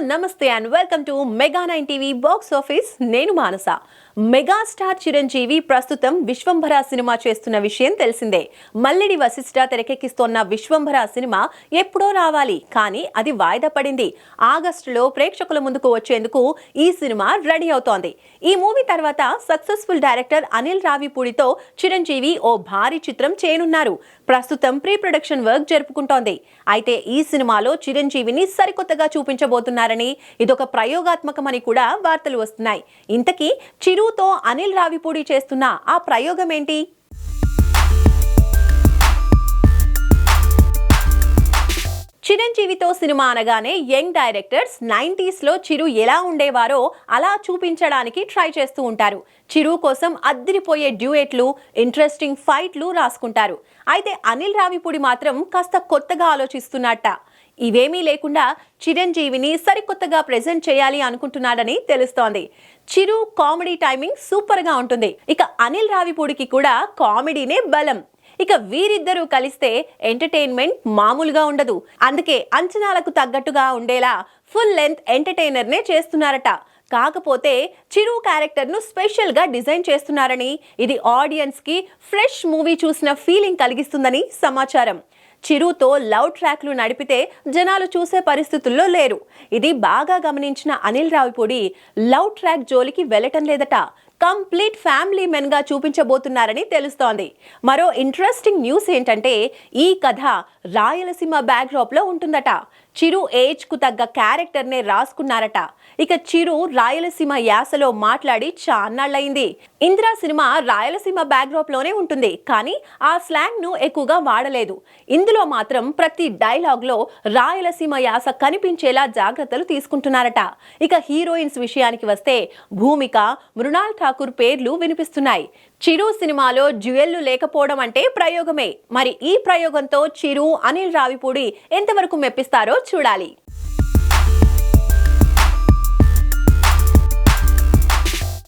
నమస్తే and welcome to mega nine TV box office నేను Manasa. Megastar Chiranjeevi ప్రస్తుతం విశ్వంభర సినిమా చేస్తున్న విషయం తెలిసిందే. మల్లెడి వశిష్ఠ తెరకెక్కిస్తోన్న విశ్వంభర సినిమా ఎప్పుడో రావాలి కానీ అది వాయిదా పడింది. ఆగస్టులో ప్రేక్షకుల ముందుకు వచ్చేందుకు ఈ సినిమా రెడీ అవుతోంది. ఈ మూవీ తర్వాత సక్సెస్ఫుల్ డైరెక్టర్ అనిల్ రావిపూడితో చిరంజీవి ఓ భారీ చిత్రం చేయనున్నారు. ప్రస్తుతం ప్రీ ప్రొడక్షన్ వర్క్ జరుపుకుంటోంది. అయితే ఈ సినిమాలో చిరంజీవిని సరికొత్తగా చేస్తున్నారని ఇదొక ప్రయోగాత్మకమని కూడా వార్తలు వస్తున్నాయి. ఇంతకీ చిరుతో అనిల్ రావిపూడి చేస్తున్న ఆ ప్రయోగం ఏంటి చిరంజీవితో సినిమా అనగానే యంగ్ డైరెక్టర్స్ నైంటీస్లో చిరు ఎలా ఉండేవారో అలా చూపించడానికి ట్రై చేస్తూ ఉంటారు. చిరు కోసం అద్దిరిపోయే డ్యూయెట్లు ఇంట్రెస్టింగ్ ఫైట్లు రాసుకుంటారు. అయితే అనిల్ రావిపూడి మాత్రం కాస్త కొత్తగా ఆలోచిస్తున్నట్ట. ఇవేమీ లేకుండా చిరంజీవిని సరికొత్తగా ప్రెజెంట్ చేయాలి అనుకుంటున్నాడని తెలుస్తోంది. చిరు కామెడీ టైమింగ్ సూపర్గా ఉంటుంది. ఇక అనిల్ రావిపూడికి కూడా కామెడీనే బలం. ఇక వీరిద్దరూ కలిస్తే ఎంటర్టైన్మెంట్ మామూలుగా ఉండదు. అందుకే అంచనాలకు తగ్గట్టుగా ఉండేలా ఫుల్ లెంత్ ఎంటర్టైనర్ నే చేస్తున్నారట. కాకపోతే చిరు క్యారెక్టర్ను స్పెషల్గా డిజైన్ చేస్తున్నారని ఇది ఆడియన్స్కి ఫ్రెష్ మూవీ చూసిన ఫీలింగ్ కలిగిస్తుందని సమాచారం. చిరుతో లవ్ ట్రాక్లు నడిపితే జనాలు చూసే పరిస్థితుల్లో లేరు. ఇది బాగా గమనించిన అనిల్ రావిపూడి లవ్ ట్రాక్ జోలికి వెళ్ళటం లేదట. కంప్లీట్ ఫ్యామిలీ మెన్గా చూపించబోతున్నారని తెలుస్తోంది. మరో ఇంట్రెస్టింగ్ న్యూస్ ఏంటంటే ఈ కథ రాయలసీమ బ్యాక్డ్రాప్లో ఉంటుందట. చిరు ఏజ్కు తగ్గ క్యారెక్టర్ నే రాసుకున్నారట. ఇక చిరు రాయలసీమ యాసలో మాట్లాడి చాన్నాళ్ళయింది. ఇందిరా సినిమా రాయలసీమ బ్యాక్డ్రాప్లోనే ఉంటుంది కానీ ఆ స్లాంగ్ను ఎక్కువగా వాడలేదు. ఇందులో మాత్రం ప్రతి డైలాగ్లో రాయలసీమ యాస కనిపించేలా జాగ్రత్తలు తీసుకుంటున్నారట. ఇక హీరోయిన్స్ విషయానికి వస్తే భూమిక మృణాల్ ఠాకూర్ పేర్లు వినిపిస్తున్నాయి. చిరు సినిమాలో జ్యువెల్లు లేకపోవడం అంటే ప్రయోగమే. మరి ఈ ప్రయోగంతో చిరు అనిల్ రావిపూడి ఎంతవరకు మెప్పిస్తారో చూడాలి.